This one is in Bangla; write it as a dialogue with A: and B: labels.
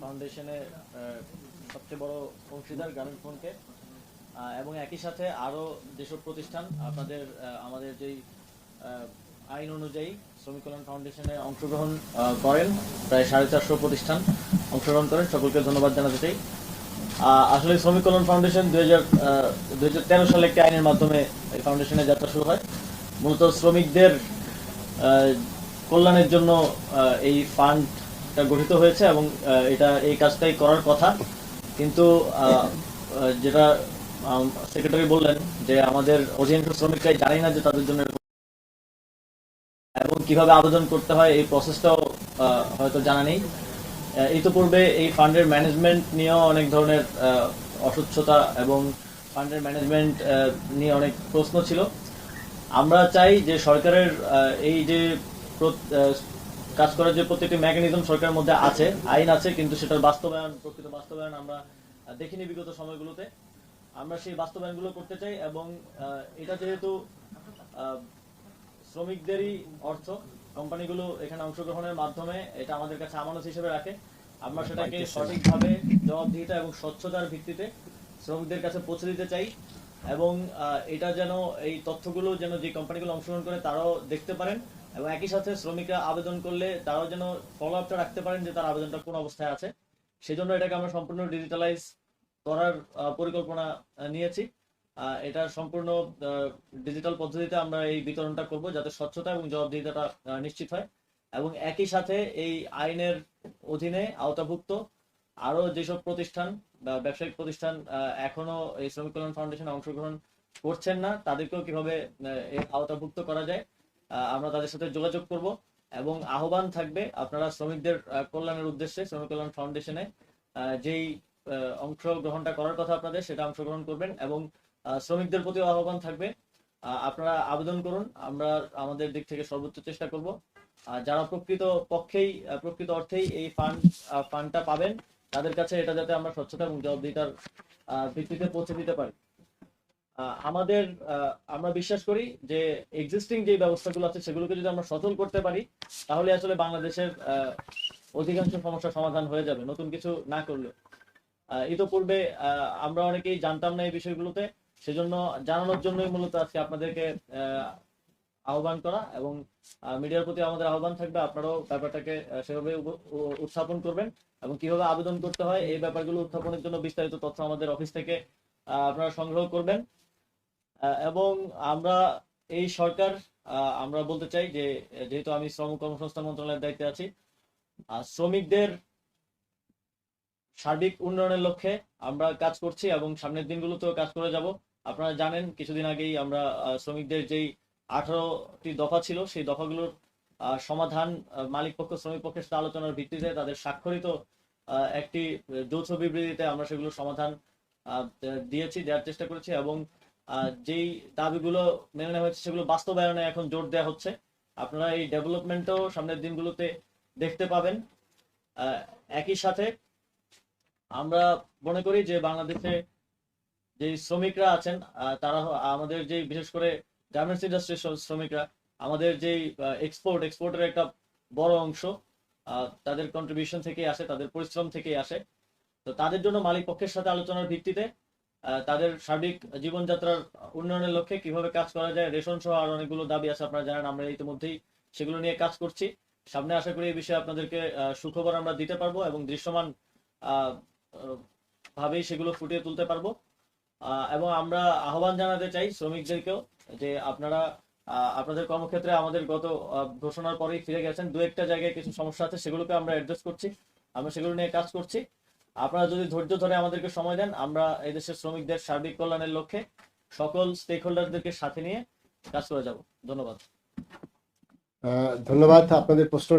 A: ফাউন্ডেশনের সবচেয়ে বড় অংশীদার গ্রামীণ ফোনকে এবং একই সাথে আরও যেসব প্রতিষ্ঠান আপনাদের আমাদের যেই আইন অনুযায়ী শ্রমিক কল্যাণ ফাউন্ডেশনে অংশগ্রহণ করেন, প্রায় সাড়ে চারশো প্রতিষ্ঠান অংশগ্রহণ করেন। সকলকে ধন্যবাদ জানাতে চাই। আসলে শ্রমিক কল্যাণ ফাউন্ডেশন দুই হাজার সালে একটি আইনের মাধ্যমে এই ফাউন্ডেশনের যাত্রা শুরু হয়। মূলত শ্রমিকদের কল্যাণের জন্য এই ফান্ডটা গঠিত হয়েছে এবং এটা এই কাজটাই করার কথা। কিন্তু যেটা সেক্রেটারি বললেন যে আমাদের অধিকাংশ শ্রমিকরাই জানি না যে তাদের জন্য এবং কীভাবে আবেদন করতে হয় এই প্রসেসটাও হয়তো জানা নেই। ইতিপূর্বে এই ফান্ডের ম্যানেজমেন্ট নিয়েও অনেক ধরনের আহ, অস্বচ্ছতা এবং ফান্ডের ম্যানেজমেন্ট নিয়ে অনেক প্রশ্ন ছিল। আমরা চাই যে সরকারের এই যে কাজ করার যে প্রত্যেকটি মেকানিজম সরকারের মধ্যে আছে আইন আছে কিন্তু সেটার বাস্তবায়ন প্রকৃত বাস্তবায়ন আমরা দেখিনি বিগত সময়গুলোতে। আমরা সেই বাস্তবায়নগুলো করতে চাই এবং এটা যেহেতু শ্রমিকদেরই অর্থ কোম্পানিগুলো এখানে অংশগ্রহণের মাধ্যমে এটা আমাদের কাছে আমানত হিসেবে রাখে। আমরা সেটাকে সঠিকভাবে জবাবদিহিতা এবং স্বচ্ছতার ভিত্তিতে শ্রমিকদের কাছে পৌঁছে দিতে চাই এবং আহ, এটা যেন এই তথ্যগুলো যেন যে কোম্পানিগুলো অংশগ্রহণ করে তারাও দেখতে পারেন। এবং একই সাথে শ্রমিকরা আবেদন করলে তারাও যেন ফলো আপটা রাখতে পারেন যে তার আবেদনটা কোন অবস্থায় আছে। সেজন্য এটাকে আমরা সম্পূর্ণ ডিজিটালাইজ করার পরিকল্পনা নিয়েছি। এটা সম্পূর্ণ ডিজিটাল পদ্ধতিতে আমরা এই বিতরণটা করব যাতে স্বচ্ছতা এবং জবাবদিহিতাটা নিশ্চিত হয়। এবং একই সাথে এই আইনের অধীনে আওতাভুক্ত আরও যেসব প্রতিষ্ঠান বা ব্যবসায়িক প্রতিষ্ঠান আহ, এখনও এই শ্রমিক কল্যাণ ফাউন্ডেশনে অংশগ্রহণ করছেন না তাদেরকেও কীভাবে আওতাভুক্ত করা যায় আমরা তাদের সাথে যোগাযোগ করব এবং আহ্বান থাকবে আপনারা শ্রমিকদের কল্যাণের উদ্দেশ্যে, শ্রমিক কল্যাণ ফাউন্ডেশনে যেই অংশগ্রহণটা করার কথা আপনাদের সেটা অংশগ্রহণ করবেন এবং শ্রমিকদের প্রতি আহ্বান থাকবে। আপনারা আবেদন করুন, আমরা আমাদের দিক থেকে সর্বোচ্চ চেষ্টা করব। যারা প্রকৃত পক্ষেই প্রকৃত অর্থেই এই ফান্ড ফান্ডটা পাবেন, তাদের কাছে এটা যাতে আমরা স্বচ্ছতা এবং জবাবদিহিতার ভিত্তিতে পৌঁছে দিতে পারি। আমাদের আমরা বিশ্বাস করি যে এক্সিস্টিং যে ব্যবস্থাগুলো আছে সেগুলোকে যদি আমরা সচল করতে পারি তাহলে আসলে বাংলাদেশের অধিকাংশ সমস্যার সমাধান হয়ে যাবে নতুন কিছু না করলে ইতোপূর্বে আমরা অনেকেই জানতাম না এই বিষয়গুলোতে সেজন্য জানানোর জন্যই মূলত আজকে আপনাদেরকে আহ, আহ্বান করা এবং মিডিয়ার প্রতি আমাদের আহ্বান থাকবে আপনারাও ব্যাপারটাকে সেভাবে উত্থাপন করবেন এবং কীভাবে আবেদন করতে হয় এই ব্যাপারগুলো উত্থাপনের জন্য বিস্তারিত তথ্য আমাদের অফিস থেকে আপনারা সংগ্রহ করবেন। এবং আমরা এই সরকার আমরা বলতে চাই যে, যেহেতু আমি শ্রম কর্মসংস্থান মন্ত্রণালয়ের দায়িত্বে আছি শ্রমিকদের সার্বিক উন্নয়নের লক্ষ্যে আমরা কাজ করছি এবং সামনের দিনগুলোতেও কাজ করে যাব। আপনারা জানেন, কিছুদিন আগেই আমরা শ্রমিকদের যেই আঠারোটি দফা ছিল, সেই দফাগুলোর সমাধান মালিক পক্ষ, শ্রমিক পক্ষের সাথে আলোচনার ভিত্তিতে তাদের স্বাক্ষরিত একটি যৌথ বিবৃতিতে আমরা সেগুলো সমাধান দিয়েছি, দেওয়ার চেষ্টা করেছি এবং যেই দাবিগুলো মেনে নেওয়া হয়েছে সেগুলো বাস্তবায়নে এখন জোর দেওয়া হচ্ছে। আপনারা এই ডেভেলপমেন্টও সামনের দিনগুলোতে দেখতে পাবেন। একই সাথে আমরা মনে করি যে বাংলাদেশে যে শ্রমিকরা আছেন তারা আমাদের যে বিশেষ করে গার্মেন্টস ইন্ডাস্ট্রির শ্রমিকরা, আমাদের যে এক্সপোর্ট এক্সপোর্টের একটা বড় অংশ তাদের কন্ট্রিবিউশন থেকেই আসে, তাদের পরিশ্রম থেকেই আসে। তো তাদের জন্য মালিক পক্ষের সাথে আলোচনার ভিত্তিতে তাদের সার্বিক জীবনযাত্রার উন্নয়নের লক্ষ্যে কীভাবে কাজ করা যায়, রেশন সহ আর অনেকগুলো দাবি আছে আপনারা জানেন, আমরা ইতিমধ্যেই সেগুলো নিয়ে কাজ করছি। সামনে আশা করি এই বিষয়ে আপনাদেরকে সুখবর আমরা দিতে পারব এবং দৃশ্যমান ভাবেই সেগুলো ফুটিয়ে তুলতে পারব। এবং আমরা আহ্বান জানাতে চাই শ্রমিকদেরকেও যে আপনারা আপনাদের কর্মক্ষেত্রে আমাদের গত ঘোষণার পরেই ফিরে গেছেন। দু একটা জায়গায় কিছু সমস্যা আছে, সেগুলোকে আমরা অ্যাড্রেস করছি। আমরা সেগুলো নিয়ে কাজ করছি। আপনারা যদি ধৈর্য ধরে আমাদেরকে সময় দেন, আমরা এদেশের শ্রমিকদের সার্বিক কল্যাণের লক্ষ্যে সকল স্টেক হোল্ডারদেরকে সাথে নিয়ে কাজ করে যাব। ধন্যবাদ।
B: ধন্যবাদ। আপনাদের প্রশ্ন